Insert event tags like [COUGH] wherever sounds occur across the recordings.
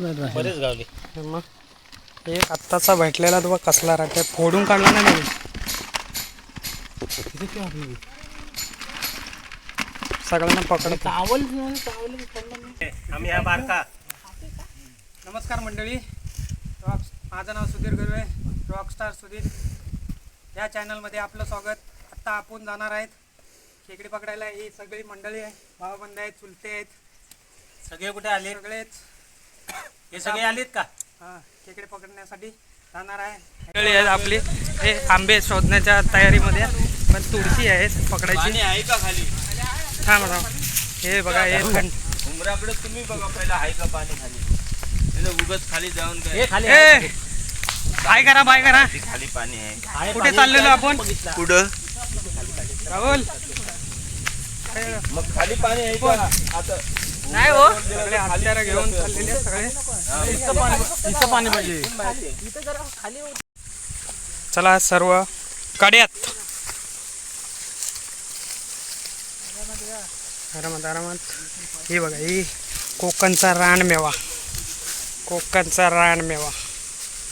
बरेच गावले. मग एक आत्ताचा भेटलेला तुला कसला राहते फोडून काढला नाही मी सगळ्यांना पकडत. आम्ही ह्या बारका. नमस्कार मंडळी. रॉक माझं नाव सुधीर गरवे रॉकस्टार सुधीर. या चॅनलमध्ये आपलं स्वागत. आत्ता आपण जाणार आहेत. खेकडी पकडायला ही सगळी मंडळी आहे. भावबंद आहेत चुलते आहेत. सगळे कुठे आले? सगळेच. हे सगळे आलेत का? हा खेकडे पकडण्यासाठी जाणार आहे. आपली. हे आंबे शोधण्याच्या तयारीमध्ये. पण तुळशी आहे पकडायची. आहे का खाली? थांब थांब. हे बघा हे उमराकडे तुम्ही बघा पहिला आहे का पाणी खाली? उगच खाली जाऊन काय? खाली ए! बाय करा बाय करा. खाली पाणी आहे. कुठे चाललेलो आपण? कुठं? राहुल. मग खाली पाणी आहे का? आता नाही हो. सगळे हत्यारं घेऊन चाललेले सगळे. पाणी पाहिजे. चला सर्व कड्यात. आरामात आरामात. ही बघा ही कोकणचा रानमेवा. कोकणचा रानमेवा.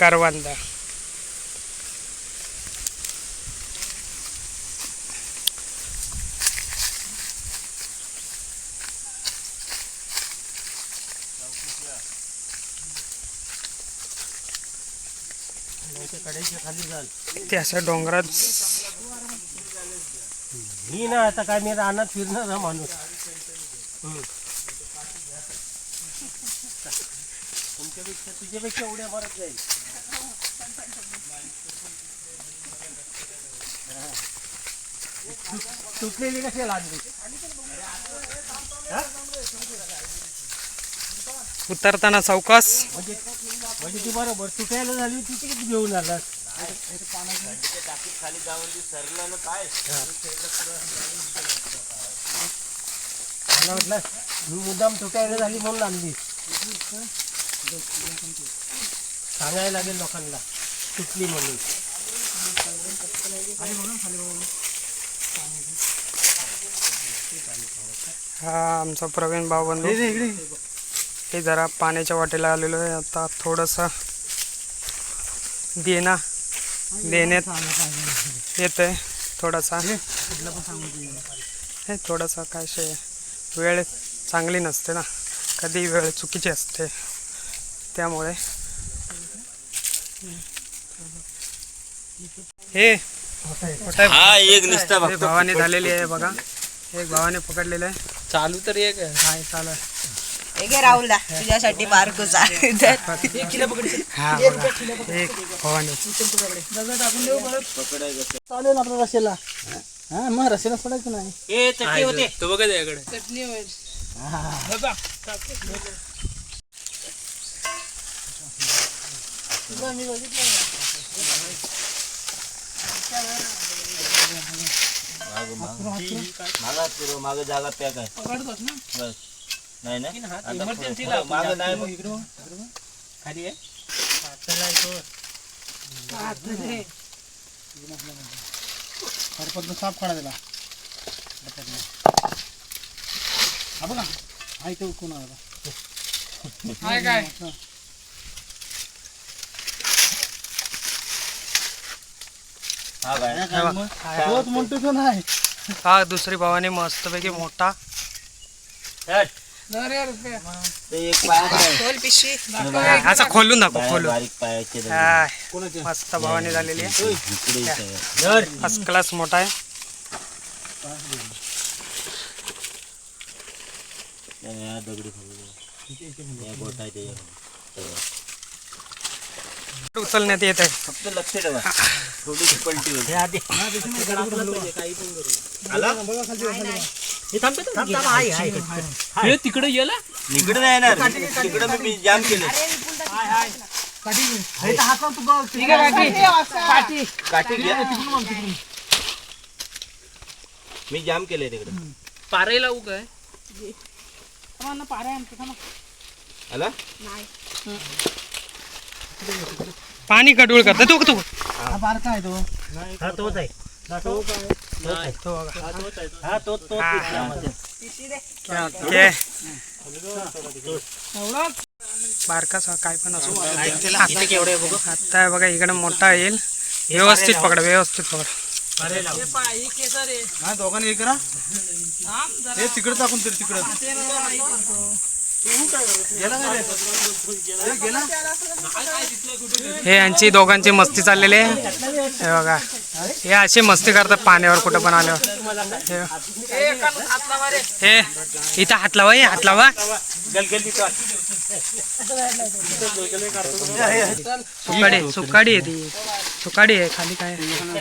करवंद. ते असं डोंगरात मी ना आता काय मी रानात फिरणार ना माणूस. तुमच्यापेक्षा तुझ्यापेक्षा उड्या मारत जाईल. तुटलेली कशी लागली उतरताना चौकस. म्हणजे म्हणजे ती बरोबर तुटायला झाली ती तिकीट घेऊन आलास? सरलं ना काय? मला वाटलं मी मुद्दाम तुटायला झाली म्हणून आणली. सांगायला लागेल लोकांना तुटली म्हणून. हा आमचा प्रवीण भाऊबंधू हे जरा पाण्याच्या वाटेला आलेलो आहे. आता थोडंसं देना देण्यात येत आहे थोडासा हे थोडासा काय शे वेळ चांगली नसते ना. कधी वेळ चुकीची असते. त्यामुळे. हे आहे. हा एक निसता हे भावाने झालेली आहे बघा. एक भावाने पकडलेलं आहे. चालू तर एक हाय चालू आहे. हे राहुल दा तुझ्यासाठी बारकोचा एक भवानी चालेल ना आपल्या हा मग रस्त्याला सोडायचं नाही ए चटणी होते तो बघा त्याकडे मागा. माग जागा पॅक आहे. बस. नाही ना आता पुढं- मागं नाही मग. खाली आहे साफ काढा त्याला. हा बघा हा इथे कोण आला? काय काय? हा काय तोच म्हणतो तो नाही. हा दुसरी भावाने मस्तपैकी मोठा. हट. ते एक पायात आहे. खोल पिशवी असा खोलून दाखव खोलून. हाय. मस्त भावाने झालेली आहे. आहे. फर्स्ट क्लास मोठा आहे. त्या या दगडी खाली या गोटा आहे त्याच्यावर. उचलण्यात येत आला तिकडे गेला इकडे नाही येणार. तिकडे मी- मी जाम केलं. काठी घ्या मी जाम केलंय तिकडे. पारायला उग आहे. आला पाणी कडूळ करता. तू तू. हा बारका आहे तो हा तोच आहे. तो बघा हा तो तो ओके。बारकासा काय पण असो आता बघा इकडे मोठा येईल. व्यवस्थित पकड व्यवस्थित पकड हा दोघांनी हे करा हे तिकडे टाकून. तरी तिकडं? हे यांची दोघांची मस्ती चाललेली आहे. हे बघा. हे अशी मस्ती करतात पाण्यावर कुठं पण आल्यावर. हे- इथं हात लावा हे हात लावा. सुकाडी सुकाडी आहे ती. सुकाडी आहे खाली काय एवढं बघा.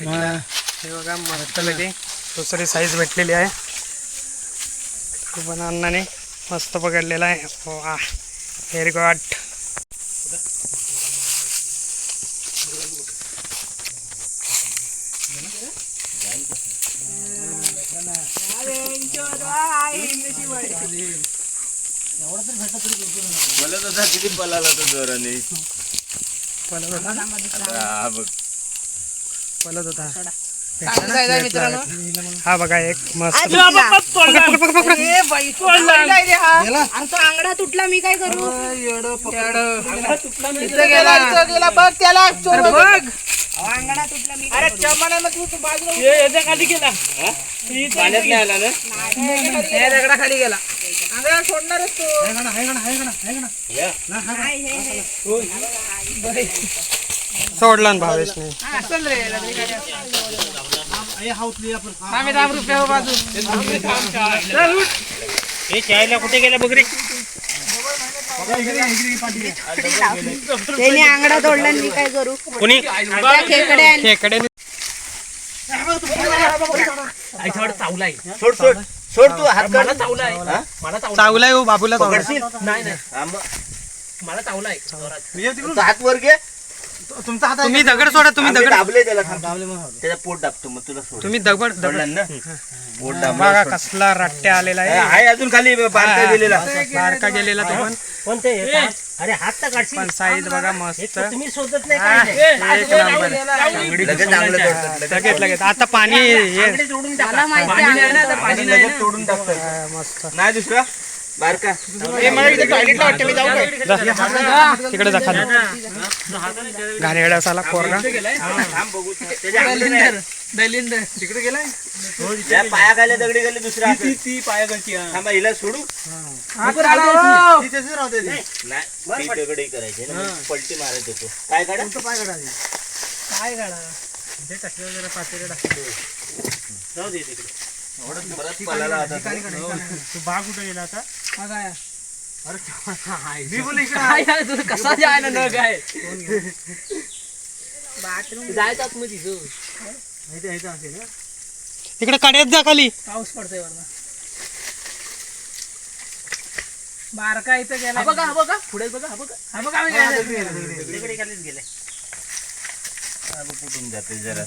हे बघा मस्त लगे दुसरी साईज भेटलेली आहे. तो पण अण्णाने मस्त पकडलेला आहे. वा व्हेरी गुड मला तसा किती पळाला तो जोराने. पलत होता हा बघ. पलत होता. मित्रांनो? हा बघा एक मस्त. आंगडा तुटला मी काय करू? बघ त्याला बघ. आंगडा तुटला मी काय करू? पाण्यात नाही आला ना नाही, हे, हे. सोडला ना भावेश नाही हे हाऊतली आपण हे चायला कुठे गेला बघ रे त्याने आंगडा तोडला मी काय करू? कोणी? खेकडे खेकडे सोड सोड सोड तू हात काढ. चावलाय हो? बाबूला चावलाय. हा, मग. म्हणजे तिकडून तू हात वर घे. तुमचा हात तुम्ही दगड सोडा तुम्ही दगड. दाबले त्याला थांब. दाबले हात. पोट दाबतो मग तुला सोड. तुम्ही दगड दगड. सोडलं ना? पोट दाबलं बघा कसला रट्ट्या आलेला आहे. अजून खाली बारका गेलेला. बारका गेलेला तो पण. अरे हात तर काढशील. पण साईज बघा मस्त. तुम्ही शोधत नाही काय एक नंबर लगेच चांगलं तोडतात लगेच. लगेच लगेच. आता पाणी हे जोडून टाका. मला माहिती आहे पाणी लगेच तोडून टाकतात. मस्त. नाही दुसरा? बारका. तिकडे जा खाली. घाणेरडा साला पोरगा. थांब बघू. त्याच्या हातात नाही. तिकडे गेलाय? पाया खाली दगडी गेली दुसरा ती ती हा. थांबा हिला सोडू? ती तशीच राहते ती. नाही ती दगडी करायची ना मग पलटी मारायचं काय काढा. तो पाय काढायची. जाऊ दे तिकडे. तो. तू. बाग कुठे गेला आता? मी बोल इकडे. आहे. कसा जाय ना न काय बाथरूम. जायचं. तिकडे कड्यात जा खाली. पाऊस पडतोय वरनं. बारका इथं गेला. बघा हा बघा. पुढे बघा हा बघा. हा बघा हा, गेलो. तिकडे मग कुठून जाते जरा?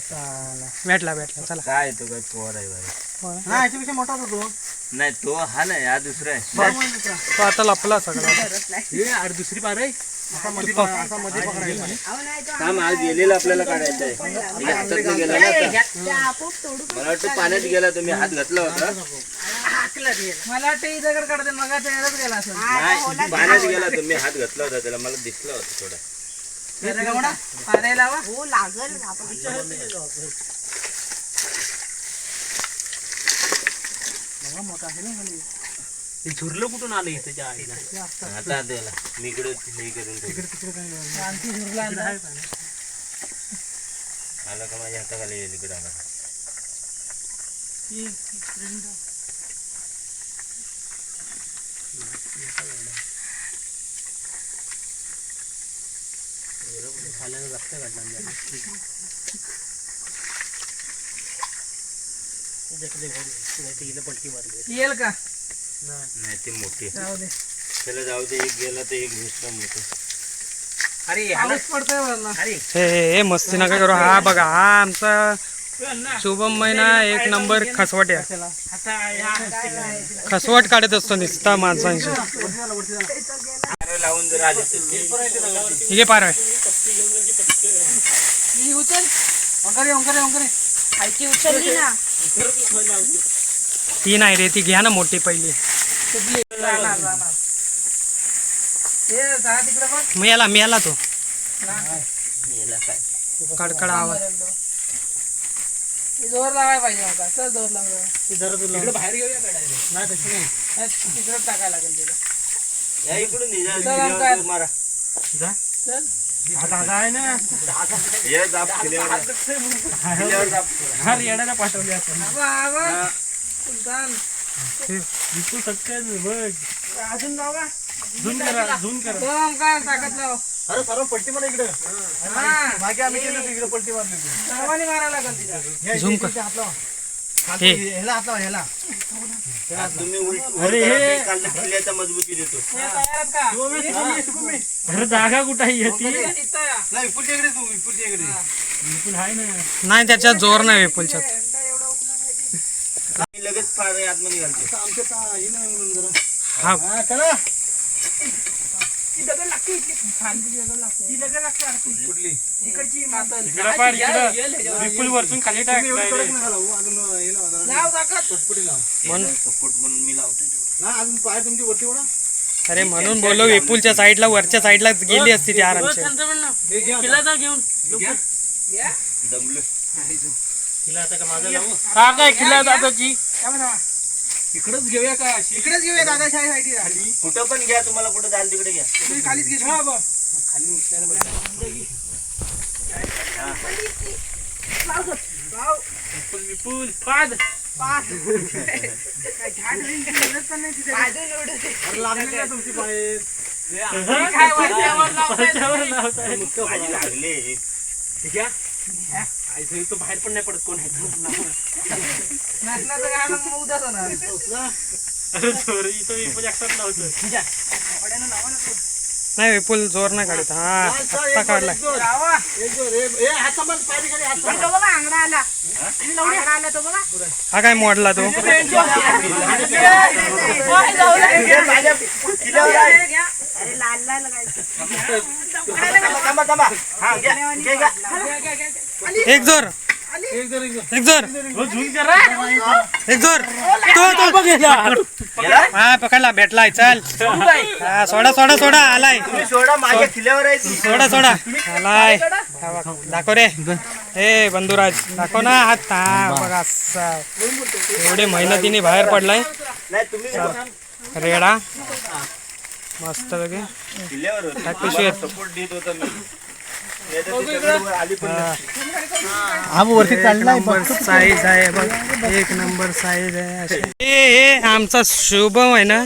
भेटला भेटला. चला. काय तो काय पोर आहे हा याच्यापेक्षा होता तो. नाही तो हा नाही हा दुसरा आहे. तो आता लपला सगळा. हे दुसरी पार आहे? थांब आज गेलेला आपल्याला काढायचा आहे. म्हणजे हातात नाही गेला ना आता. त्या आपोआप तोडू मला वाटतं पाण्यात गेला तुम्ही हात घातला होता. मला वाटतं ही दगड काढते मग त्याच्यात गेला असं नाही पाण्यात गेला तुम्ही हात घातला होता त्याला मला दिसला होता थोडा. लावा. हो लागल. ते झुरलं कुठून आलं इथं त्या आईला? आता त्याला मी इकडे हे करून. आला का माझ्या हाताखाली येईल इकडे आला. हिला पलटी मारली. येईल का? नाही. ते मोठी. जाऊ दे. त्याला जाऊ दे एक गेला तर एक दुसरा मोठा. अरे पाऊस पडतोय वरनं. अरे. मस्ती नका करू. हा बघा हा आमचा शुभम महिना एक नंबर खसवट आहे खसवट काढत असतो नुसता माणसांशी. लावून जर आले उचलली ना ती नाही रे ती घ्या ना मोठी पहिली. मी याला मी याला तो. कडकडा आवाज. जोर लावाय पाहिजे होता. चल जोर लावलं इकडे बाहेर घेऊया? नाही, तिकडं टाकायला लागेल तिला. या इकडून ये, जा, चल, अंकल. मारा चल हा दादा आहे ना. पाठवले आपण. विकू शकते बघ. अजून लाव का झूम करा झूम करा. बम काय ताकद लाव. अरे सर्व पट्टी मला इकडे. हा. मागे आम्ही गेलो तिकडे पट्टी मारली होती. सर्वांनी मारायला लागेल तिला. झूम हे, कर. हे. ह्याला हात लावा, ह्याला तुम्ही उलट अरे हे. काल मजबूती देतो हे अरे जागा कुठं आहे ती. नाही विपुलच्या इकडे तू विपुलच्या इकडे बिलकुल आहे ना. नाही त्याच्यात जोर नाही विपुलच्यात. मी लगेच फार आतमध्ये घालते. हे. ती दगड लागते इथली. दगड लागते. ती दगड लागते आरती. कुठली? इकडची मातल. इकडं पाड, इकडं. वरतून खाली टाक लावू, हे. म्हण. सपोर्ट म्हणून मी लावतो ना अजून पाय तुमची वरती ओढा अरे म्हणून बोललो विपुलच्या साईडला वरच्या साईडला गेली असती ती आरामशी हे घ्या आता. घ्या. दमलो. का काय खिला दादाची थांबा, थांबा. इकडंच घेऊया का अशी? इकडेच घेऊया दादा शाळेसाठी खाली? कुठं पण घ्या तुम्हाला कुठं जायला तिकडे घ्या. तुम्ही खालीच घे हा, बघ. विपुल विपुल पाद. लागले का तुमची पाय काय लागले. ठीक आहे. आईचं तो बाहेर पण नाही पडत कोण आहे. अरे इथं विपुल एकटाच लावतोय कपड्यानं लावा ना तो. नाही विपुल जोर नाही काढत. हा आत्ता काढलाय. हा काय मोडला तो. एक जोर. एक जोर, एक हो, तो तो हा पकडला भेटलाय चल. हा सोडा सोडा सोडा आलाय. सोडा सोडा सोडा. आलाय. हा दाखव रे. ए बंधुराज दाखव ना. हात हा बघ असा. एवढे मेहनतीने बाहेर पडलाय. नाही तुम्ही रेडा. मस्त बघे. किल्ल्यावर काय पिशवी हा वरती चाललाय साईज आहे. बघ. एक नंबर साईज आहे. हे हे आमचा शुभम आहे ना?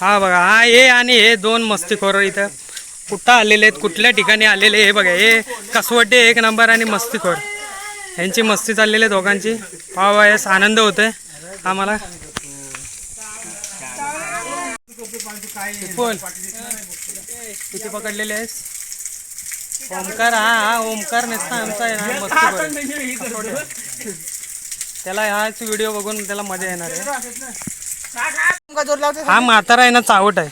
हा बघा हा हे आणि हे दोन मस्तीखोर इथं. कुठं आलेले आहेत कुठल्या ठिकाणी आलेले हे बघा. हे कसवटे एक नंबर आणि मस्तीखोर ह्यांची मस्ती चाललेली आहे दोघांची. पावायस आनंद होतोय. आम्हाला. बोल. किती पकडलेले आहेस? ओमकार हा हा ओमकार नसता आमचा आहे ना आहे. त्याला हाच व्हिडिओ बघून त्याला मजा येणार आहे. का जोर लावते. हा म्हातारा आहे ना चावट आहे.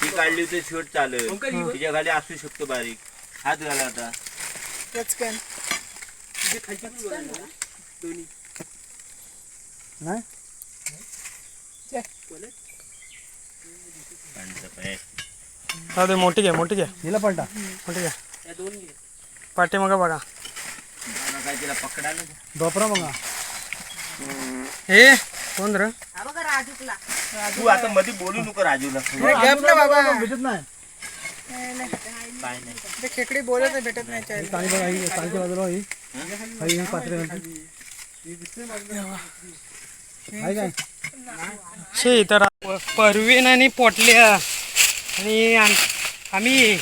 ती काढली होती शोट चालत तिच्या खाली असू शकतो बारीक. हात घाला आता. पाय. जाऊ दे मोठी घ्या मोठी घ्या हिला पलटा. मोठी घ्या बघा. तिला पकडा ना दोपरा बघा. हे कोण र? हा बघा तू आता मध्ये बोलू नको राजूला. गप ना बाबा. भेटत नाही. काय नाही. ते खेकडी बोलत नाही, भेटत नाही त्याला. चांगली बघा ही चांगली बाजूला ही. ही ही पात्रे काय? शे तर परवीन आणि पोटल्या. आणि आम- आम्ही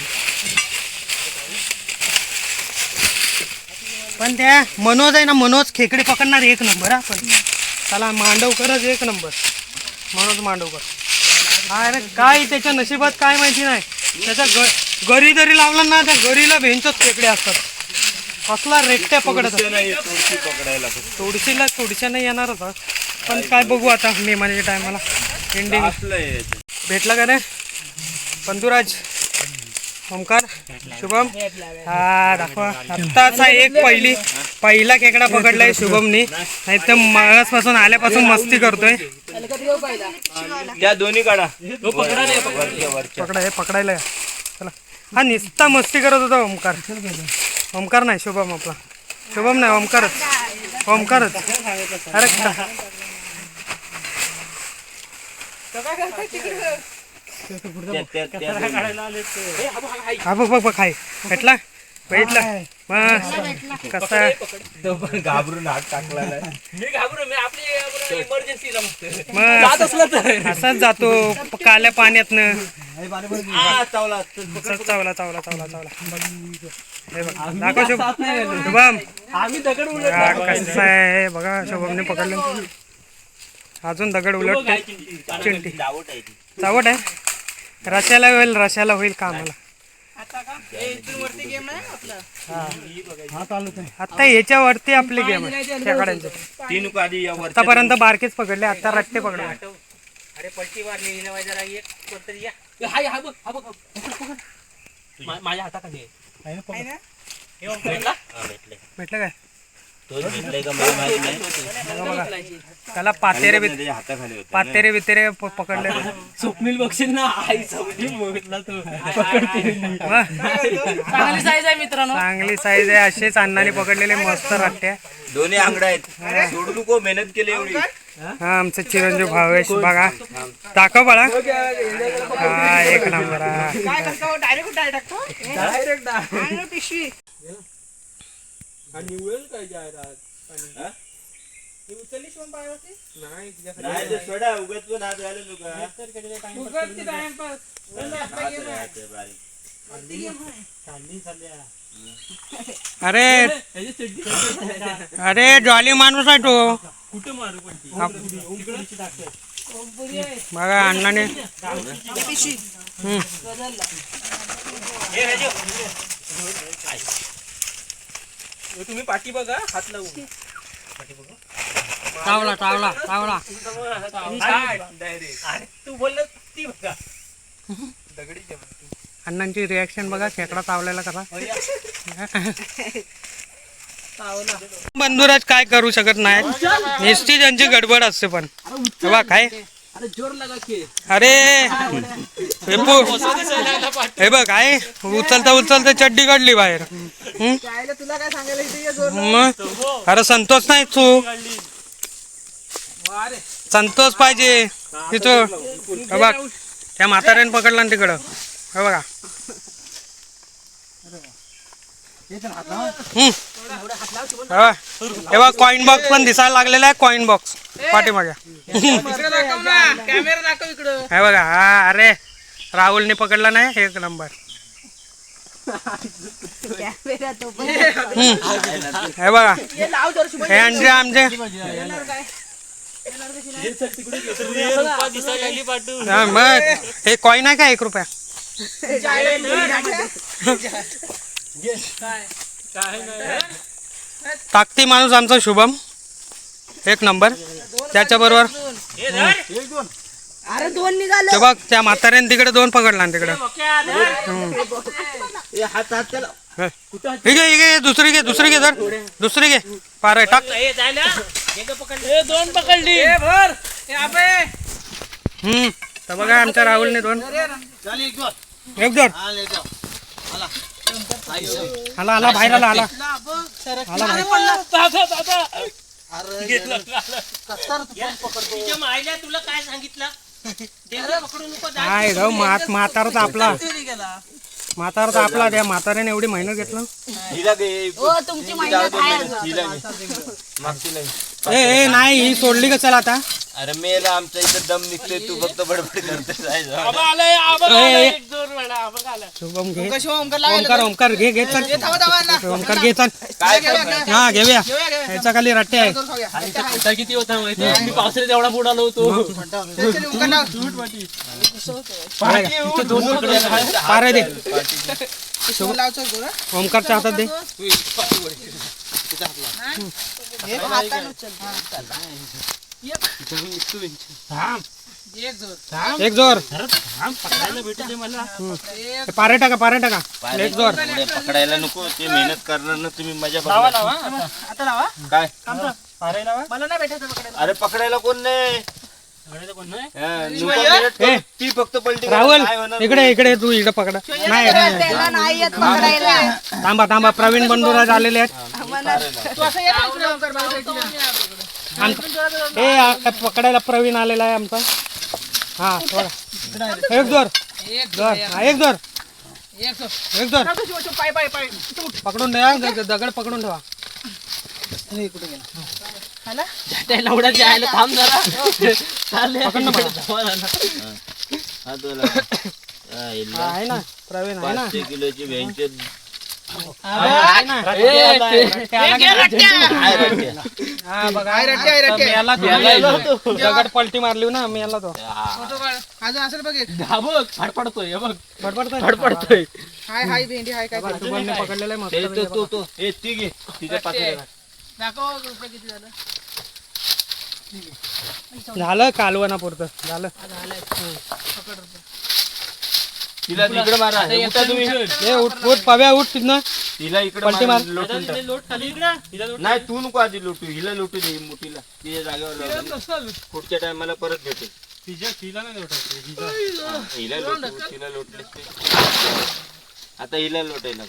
पण त्या मनोज आहे ना मनोज खेकडे पकडणार एक नंबर हा पण त्याला मांडवकरच एक नंबर. मनोज मांडवकर. अरे काय त्याच्या नशिबात काय माहिती नाही. त्याच्या ग- गरी जरी लावला ना त्या गरीला भेंचच खेकडे असतात. कसला रेट्या पकडत पकडायला थोडीशीला थोडीशा नाही येणार होता पण काय बघू आता मे महिन्याच्या टायमाला एंडिंग भेटला का रे पंतुराज ओमकार शुभम. हा दाखवा. आत्ताचा एक पहिली पहिला खेकडा पकडलाय शुभमनी. नाही तर मागासपासून आल्यापासून मस्ती करतोय. त्या दोन्ही काढा. पकडा हे पकडायला. चला. हा निस्ता मस्ती करत होता ओमकार ओमकार नाही शुभम आपला. शुभम नाही ओमकारच ओमकारच अरे हा बघ बघ बघ हाय. भेटला? भेटला? मग कसा? घाबरून हात टाकला मग असाच जातो काल्या पाण्यातनं. चावला. चावला चावला चावला चावला. हे बघ. दाखव शुभ शुभम. आम्ही दगड उलट हा, कसं आहे? बघा शुभमने पकडलं. अजून दगड उलट चिंटी. चावट आहे? रशाला होईल रशाला होईल कामाला. हा चालूच आहे आता याच्यावरती आपले गेम आहे खेकड्यांचे. तीन आधी आतापर्यंत बारकेच पकडले आता रट्टे पकडले. अरे पलटी मारली ना जरा एक कोणतरी या. हाय हा बघ हा बघ. पकड, माझ्या हाताखाली आहे. भेटलं काय? त्याला पातेरे पातेरे बितेरे पकडले. स्वप्नील बघशील ना? आई चांगली साईज आहे मित्रांनो. चांगली साईज आहे. असेच अण्णाने पकडलेले. मस्त रट्टे दोन्ही आंगडा आहेत. सोडू नको मेहनत केली एवढी. हा आमचे चिरंजीव भावेश बघा. दाखव बाळा. हा एक नंबर. डायरेक्ट डायरेक्ट टाकतो पिशवी. आणि उडेल काय जाहिरात? हा? ती उचलली शिवम पायावरती नाही तिच्याकडे नाही ते सोडा उगाच पण हात घालू नका उघडती टाइमपास हात आहे बारीक. चालली चालल्या. अरे चड्डी अरे जॉली माणूस आहे तो. कुठं मारू पण ती? आप- तिकडे टाकतोय बघा अण्णाने हम्म. तुम्ही पाठी बघा हात लावून. चावला चावला चावला. अरे तू बोललं ती बघा. दगडी. अण्णांची रिॲक्शन बघा खेकडा चावलेला कसा. बंधुराज काय करू शकत नाही. निस्ती त्यांची गडबड असते पण. बघ काय? अरे जोर लगा की. अरे. हे बघ काय? उचलता उचलता चड्डी काढली बाहेर? तुला काय सांगायला इथे ये जोर मग? अरे संतोष नाही तू. संतोष पाहिजे. तिथं हे बघ. त्या म्हाताऱ्याने पकडला ना तिकडं. हे बघा. हम्म. हे. बघ. हे बघ कॉईन बॉक्स पण दिसायला लागलेला आहे कॉईन बॉक्स पाठीमागे. इकडे दाखव ना. [LAUGHS] कॅमेरा दाखव इकडं. हे बघा. हा अरे. राहुलने पकडला नाही एक नंबर. कॅमेरा तो पण हम्म. हे बघा. हे आमचे आमचे. हा, मग हे कॉईन आहे का एक रुपया? ताकती माणूस आमचा शुभम. एक नंबर. त्याच्याबरोबर अरे दोन निघाले. ते बघ त्या म्हाताऱ्याने तिकडे दोन पकडला ना तिकडे. ए, हात हात त्याला. हे. घे हे घे दुसरी घे दुसरी घे तर दुसरी घे. पार टाक. दोन पकडली. भर. हम्म. तर बघा आमच्या राहुलने दोन. एक दोन आला. आला बाहेर आला आला. आला बाहेर. तुला काय सांगितलं? [LAUGHS] पकडू नको काय म्हातारा तर आपला. म्हातारा तर आपला त्या म्हाताऱ्याने एवढी मेहनत घेतलं. हिला हो तुमची महिन्यात आहे अजून. हिला घे मागची नाही. ए ए नाही ही सोडली का चला आता? अरे मेला आमच्या इथं दम निघतोय तू फक्त बडबड शुभम घे. कशी ओमकार ओमकार ओमकार घे चल. ओमकार घे चल. काय करणार? हा घेऊया. घेऊया, घेऊया. याच्या खाली रट्टे आहे. आता किती होता माहिती मी पावसाळ्यात एवढा बुडालो होतो. पारे दे. ओमकारच्या हातात दे. एक. जोर. पारे टाका पारे टाका. एक जोर. पकडायला नको. ते मेहनत करणार ना तुम्ही मजा लावा बघणार. लावा. आता लावा. काय? पारे लावा. मला नाही भेटायचं पकडायला. अरे पकडायला कोण नाही? हा, ती फक्त पलटी. राहुल काय होणार इकडे इकडे तू इकडे पकडा. नाही नाही. त्याला नाही. येत पकडायला. थांबा थांबा. प्रवीण बंडुराज आलेले आहेत. आमचा ए आ- पकडायला प्रवीण आलेला आहे आमचा. हा थोडा एक जोर. जोर हा, एक जोर. एक जोर. शिव, शिव, पाय, पाय, पाय. पकडून ठेवा दगड पकडून ठेवा. त्याला एवढा जायला थांब जरा. चालले. पकड ना मला. धावा झाला. हा, तुला. हा, इल्ला. हा, आहे ना. प्रवीण आहे ना. पाचशे किलोची व्हेंचर दगड पलटी मारली ना मेला तो अजून असेल बघ एक. हा बघ फडफडतोय हे बघ फडफडतोय फडफडतोय हाय हाय भेंडी हाय काय ते. पकडलेला आहे ते तो तो तो ए ती घे तिच्या पाठीला दाखव रुपये किती झालं झालं कालवना पुरतं झालं तिला तिकडे मारा. आता उठा तुम्ही. ए उठ उठ पव्या उठ तिथनं. तिला इकडे पलटी मार, मार. लोटून टाक. लोट खाली. इकडं हिला लोट नाही तू नको आधी लोटू. हिला लोटू दे मोठीला तिच्या जागेवर लावू दे. पुढच्या टायमाला परत भेटेल तिच्या तिला नाही हा, हिला लोटू तिला लोटले आता हिला लोटायला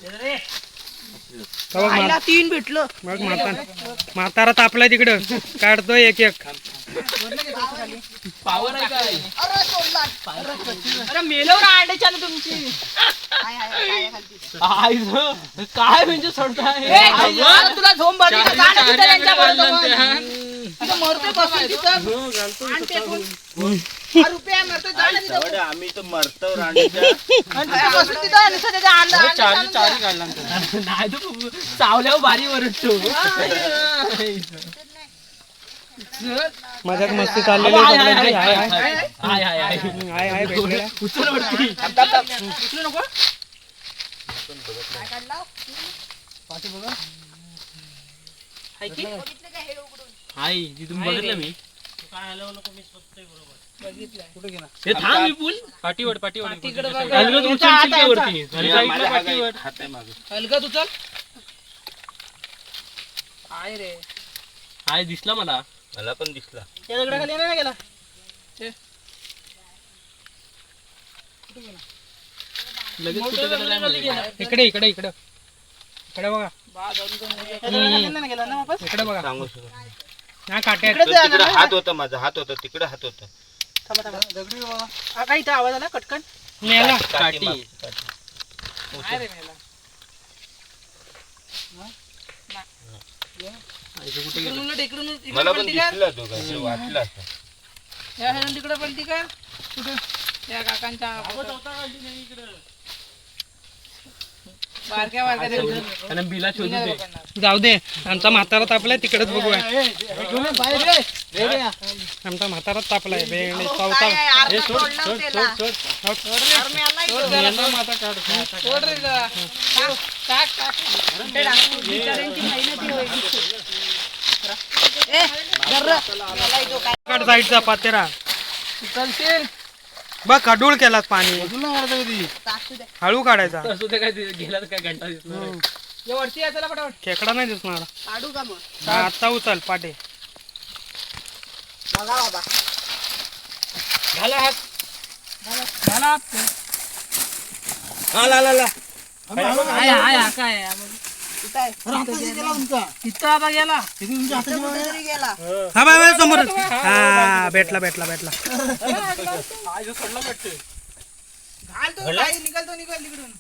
आईला तीन भेटलं. मग म्हातारा म्हातारा तापलाय तिकडं. काढतोय एक एक. पावर आहे काय? अरे सोडला अरे मेलवर तुमची. हाय हाय हाय, हाय खालती. आईचं काय म्हणजे सोडताय? ए, अरे तुला झोम भरली का? गाणं तिथं त्यांच्या बरोबर. तिथं मरतोय बसून तिथं. आण फेकून. आम्ही तर मरतो [LAUGHS] अंड चालून द्या. नाही तू चावल्यावर भारी वरटतो मजाक मस्ती चाललेली आहे सगळ्यांची. हाय हाय हाय हाय हाय. हाय हाय भेटलेला आहे. उचल नको. हे थांब विपुल. पाठीवर पाठीवर हात आहे मागे उचल. रे. हाय दिसला मला. मला पण दिसला. त्या दगडाखाली नाही ना गेला. लगेच कुठे गेला. काय माहिती. इकडे इकडे इकडे. इकडे बघा. त्या दगडाखाली नाही ना गेला ना वापस? इकडे बघा. सांगू शकतो हा काट्या आहेत. इकडे तिकडे हात होता माझा हात होता तिकडे हात होता. थांबा थांबा. दगडी बाबा. हा, काय इथं आवाज आला? कटकन? मेला. काठी रे मेला. इकडून उलट इकडून इकडून मला पण पलटी कर. दिसला तो काहीतरी वाटला असं. या ह्यानं तिकडे पलटी कर. कुठं? या काकांच्या बारक्या बारक्या दगडी. आणि बिला शोधू दे. जाऊ दे आमचा म्हातारा तापलाय तिकडेच बघूया. आमचा म्हातारा तापलाय काढ साईडचा पातेरा. चलशील. बघ खडूळ केलास पाणी. दे. हळू काढायचा. असू ते काय ते गेला तर काय घंटा दिसणार आहे. ये वरती या, चला पटापट. खेकडा नाही दिसणार. काढू का मग? हा, आत्ता उचल पाटे. बघा बाबा. घाला हात. हा, ला, ला, ला. हाय हाय हा काय गेला हा बाय बाय समोरच. हा भेटला भेटला भेटला. घाल तो काही निघाल तो निघाल तिकडून.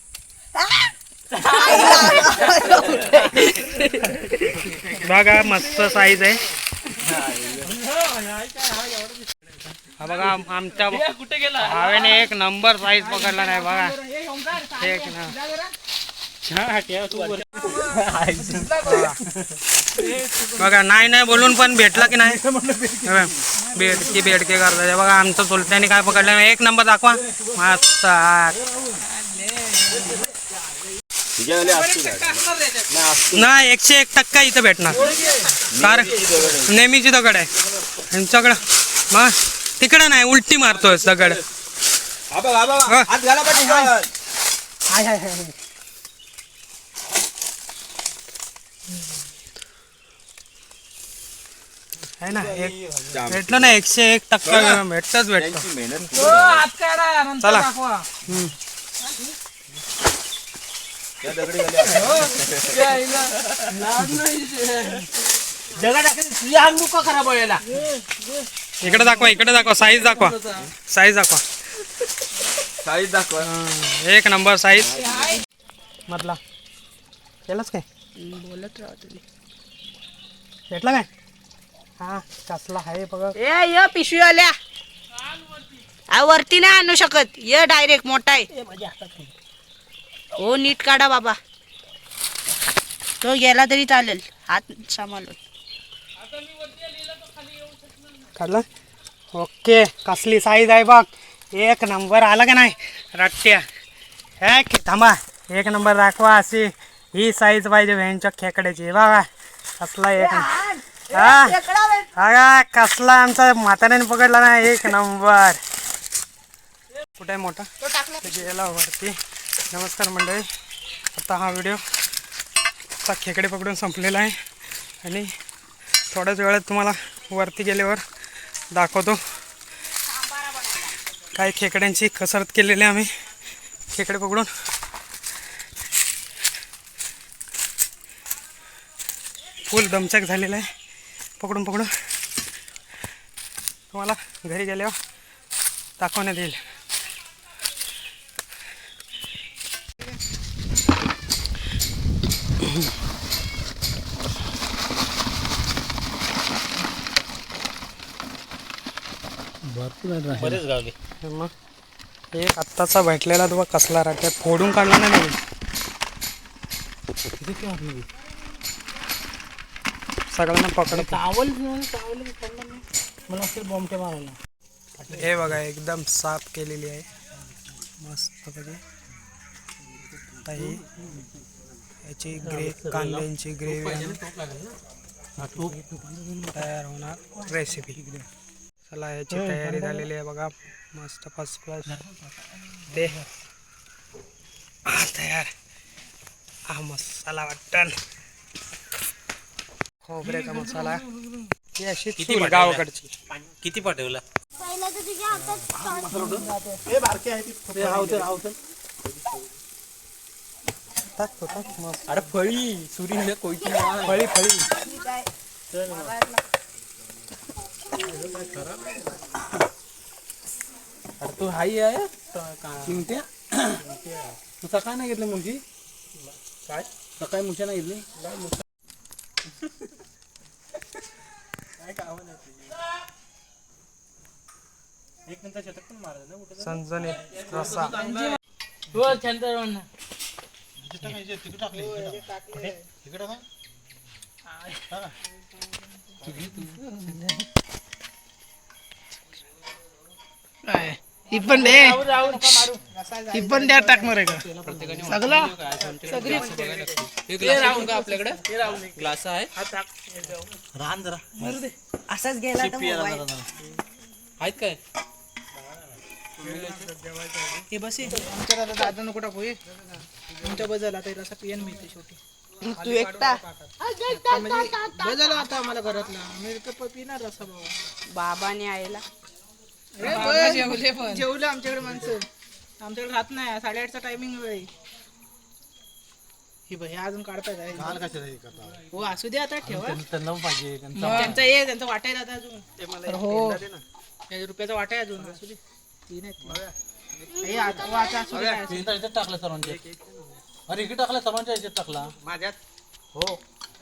बघा मस्त साईज आहे. बघा आमच्या कुठे गेला? भावेने एक नंबर साईज पकडला नाही बघा. एक ना. बघा नाही नाही बोलून पण भेटला की नाही? बेडकी बेडके करता बघा आमचं चुलत्याने काय पकडलं एक नंबर दाखवा. मस्त. नाही एकशे एक टक्का इथं भेटणार. कारण नेहमीची दगड आहे. यांच्याकडं मग तिकडं नाही उलटी मारतोय दगड. हा बघ, हा बघ, हा. ना? एक भेटलं ना एकशे एक टक्का भेटतच भेटतो. मेहनत हो, चला. दगडी जगा तुझ्या नुका खराब व्हायला. इकडे दाखवा इकडे दाखवा साईज दाखवा. साईज दाखवा. साईज दाखवा. हं, एक नंबर साईज मधला. केलंच काय? बोलत राहा तुम्ही. भेटला काय? हा कसला आहे बघा. ए य पिशवीवाल्या. आ, वरती नाही आणू शकत. ये डायरेक्ट मोठा आहे. हो नीट काढा बाबा. तो गेला तरी चालेल. हात सांभाळून. काढला ओके कसली साईज आहे बघ. एक नंबर आला का नाही? रट्ट्या. हे की थांबा. एक नंबर दाखवा अशी. ही साईज पाहिजे व्हॅनच्या खेकड्याची. बघा कसला एक हा. हा कसला आमचा म्हाताऱ्याने पकडला ना एक नंबर. कुठे आहे मोठा? गेला वरती. नमस्कार मंडळी. आता हा व्हिडिओ आता खेकडे पकडून संपलेला आहे. आणि थोड्याच वेळात तुम्हाला वरती गेल्यावर दाखवतो. काही खेकड्यांची कसरत केलेली आहे आम्ही. खेकडे पकडून. फुल दमचक झालेला आहे. पकडून पकडून. तुम्हाला घरी गेल्यावर दाखवण्यात येईल. बरेच गावले मग एक आत्ताचा भेटलेला तो बघ कसला राहते? फोडून काढला नाही सगळ्यांना पकड मला असेल बॉम्बटे मारायला. हे बघा एकदम साफ़ केलेली आहे. मस्त बघा. ही याची ग्रे कांद्यांची ग्रेव्ही तयार होणार रेसिपी चला याची तयारी झालेली आहे बघा. मस्त फ़र्स्ट क्लास दे हा, तयार. हा मसाला वाटण. खोबऱ्याचा मसाला? ही अशी चूल गावाकडची. किती पाठवला टाक तो, टाक मस्त अरे फळी सुरी कोयची फळी फळी. अरे तू हाई आहे? चिमट्या? तू सकाळ नाही घेतलं मुंशी काय? सकाळी मुंशी नाही घेतली? एक नंतर शतक पण मारलं ना कुठं संजनीत रसा हो ही. पण दे. ही पण द्या टाकणार आहे का? सगळं? राहून का? आपल्याकडे? ग्लास आहे? असाच गेला आहेत काय? हे बस आमच्या दादा दादा नको टाकू हे. तुमच्या बदल आता रसा पियन मिळते शेवटी. तू एकटा? म्हणजे बदल आता आम्हाला घरातला. आम्ही तर पिणार रसा बाबा बाबाने आईला जेवले आमच्याकडे माणसं. आमच्याकडे राहत नाही. साडेआठचा टायमिंग वेळ ही बाई अजून काढताय हो असू दे आता ठेवा. त्यांचा ये त्यांचा वाटायला आता अजून. हो रुपयाचा वाटा आहे अजून असू दे. तीन आहेत. हे. टाकला सर्वांच्या अरे इकडे टाकला सर्वांच्या याच्यात टाकला. माझ्यात? हो.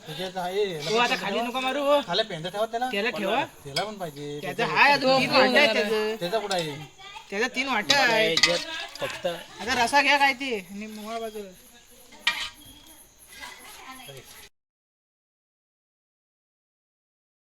तू आता खाली नको मारू. खाली पेंदा ठेवा त्याला. त्याला ठेवा. त्याला पण पाहिजे. त्याचा कुठं? आहे? त्याचा तीन वाटा आहे फक्त आता रसा घ्या काय ते? आणि बाजूला.